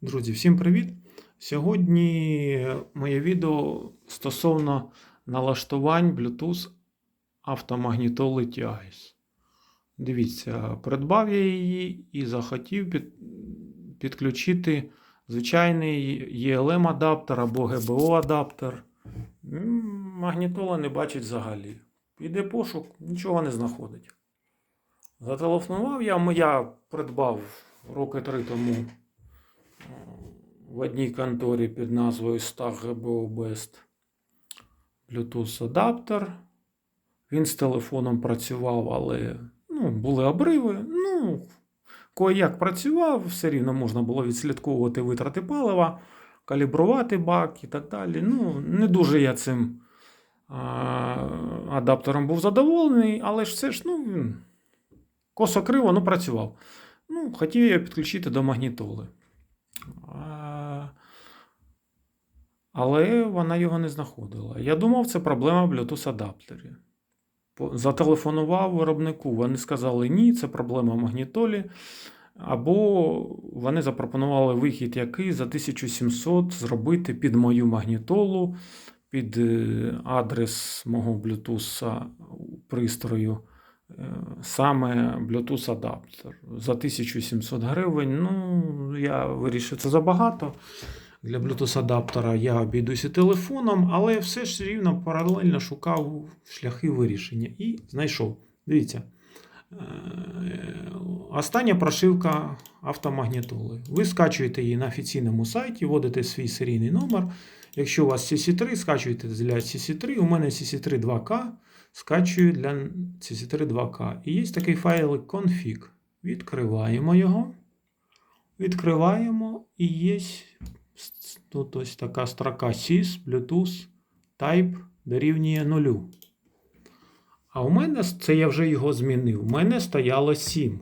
Друзі, всім привіт! Сьогодні моє відео стосовно налаштувань Bluetooth автомагнітоли TIS. Дивіться, придбав я її і захотів під, підключити звичайний ELM адаптер або GBO адаптер. Магнітола не бачить взагалі. Піде пошук, нічого не знаходить. Зателефонував я, я придбав роки три тому в одній конторі під назвою Stag GBO Best Bluetooth адаптер. Він з телефоном працював, але ну, були обриви. Ну, кое-як працював, все рівно можна було відслідковувати витрати палива, калібрувати бак і так далі. Ну, не дуже я цим а, адаптером був задоволений, але ж все ж, ну, він косо криво, ну, працював. Ну, хотів я підключити до магнітоли. Але вона його не знаходила. Я думав, це проблема в Bluetooth адаптері. Зателефонував виробнику. Вони сказали, ні, це проблема в магнітолі. Або вони запропонували вихід, який за 1700 зробити під мою магнітолу, під е, адрес мого Bluetooth пристрою. Е, Саме Bluetooth адаптер за 1700 гривень. Ну, я вирішив, це забагато. Для Bluetooth адаптера я обійдуся телефоном, але все ж рівно паралельно шукав шляхи вирішення і знайшов. Дивіться. Е, Остання прошивка автомагнітоли. Ви скачуєте її на офіційному сайті, вводите свій серійний номер. Якщо у вас CC3, скачуєте для CC3. У мене CC3 2K, скачую для CC3 2K. І є такий файлик config. Відкриваємо його. Відкриваємо і є тут ось така строка sys, Bluetooth, Type дорівнює нулю. А у мене це я вже його змінив. У мене стояло 7.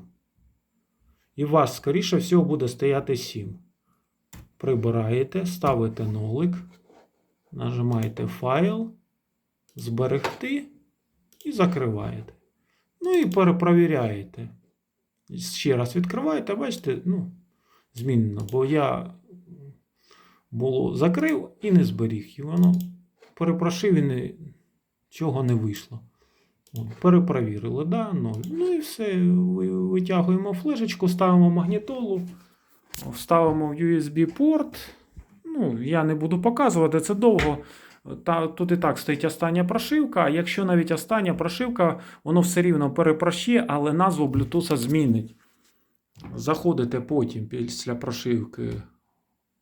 І у вас, скоріше всього, буде стояти 7. Прибираєте, ставите нолик, нажимаєте файл, зберегти і закриваєте. Ну і перепровіряєте. Ще раз відкриваєте, бачите, ну, змінено, бо я було закрив і не зберіг. І воно перепрошив і нічого не вийшло. От, перепровірили, да, ноль. Ну і все. Витягуємо флешечку, ставимо магнітолу, вставимо в USB-порт. Ну, я не буду показувати, це довго. Та, тут і так стоїть остання прошивка. а Якщо навіть остання прошивка, воно все рівно перепроще, але назву Bluetooth змінить. Заходите потім після прошивки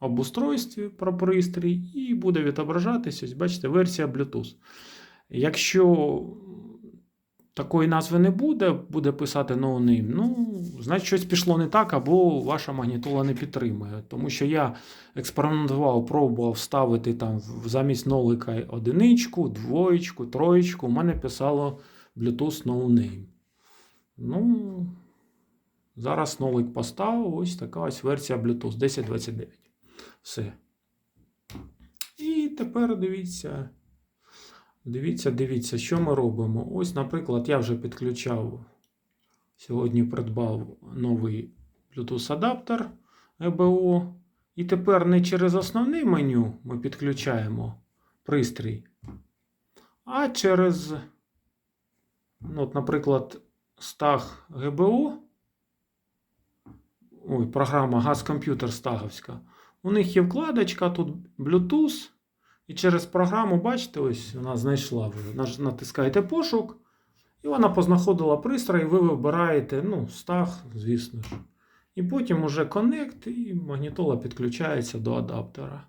об устройстві про пристрій і буде відображатися, ось бачите, версія Bluetooth. Якщо такої назви не буде, буде писати ноунейм, ну, значить, щось пішло не так, або ваша магнітола не підтримує. Тому що я експериментував, пробував ставити там замість нолика одиничку, двоєчку, троєчку. У мене писало Bluetooth no. Ну, зараз нолик поставив, ось така ось версія Bluetooth 1029. Все. І тепер дивіться. Дивіться, дивіться, що ми робимо. Ось, наприклад, я вже підключав. Сьогодні придбав новий Bluetooth адаптер EBO. І тепер не через основне меню ми підключаємо пристрій, а через, ну, от, наприклад, стаг GBO. Ой, програма Газкомп'ютер Стаговська. У них є вкладочка, тут Bluetooth. І через програму, бачите, ось вона знайшла вже. Натискаєте пошук, і вона познаходила пристрій, ви вибираєте, ну, стаг, звісно ж. І потім уже Connect, і магнітола підключається до адаптера.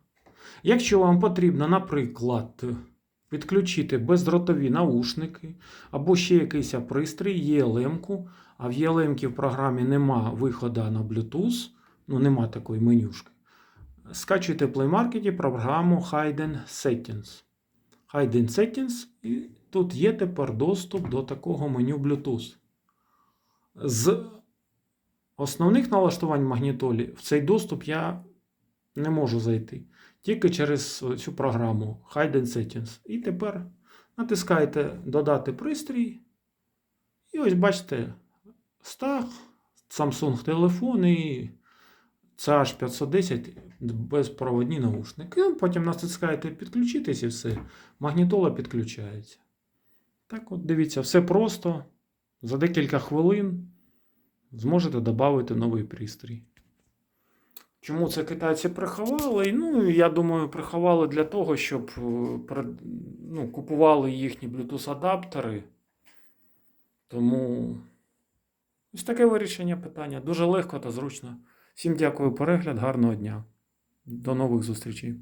Якщо вам потрібно, наприклад, підключити бездротові наушники або ще якийсь пристрій, ELM-ку, а в ELM в програмі нема виходу на Bluetooth, ну нема такої менюшки. Скачуйте в Play Market програму Hidden Settings. Hidden Settings, і тут є тепер доступ до такого меню Bluetooth. З основних налаштувань магнітолі в цей доступ я не можу зайти. Тільки через цю програму Hidden Settings. І тепер натискаєте Додати пристрій. І ось бачите, стаг, Samsung телефон і CH510 безпроводні наушники. Ну, Потім натискаєте підключитись і все. Магнітола підключається. Так от, дивіться, все просто. За декілька хвилин зможете додати новий пристрій. Чому це китайці приховали? Ну, я думаю, приховали для того, щоб е, ну, купували їхні Bluetooth-адаптери. Тому ось таке вирішення питання. Дуже легко та зручно. Всім дякую перегляд, гарного дня. До нових зустрічей.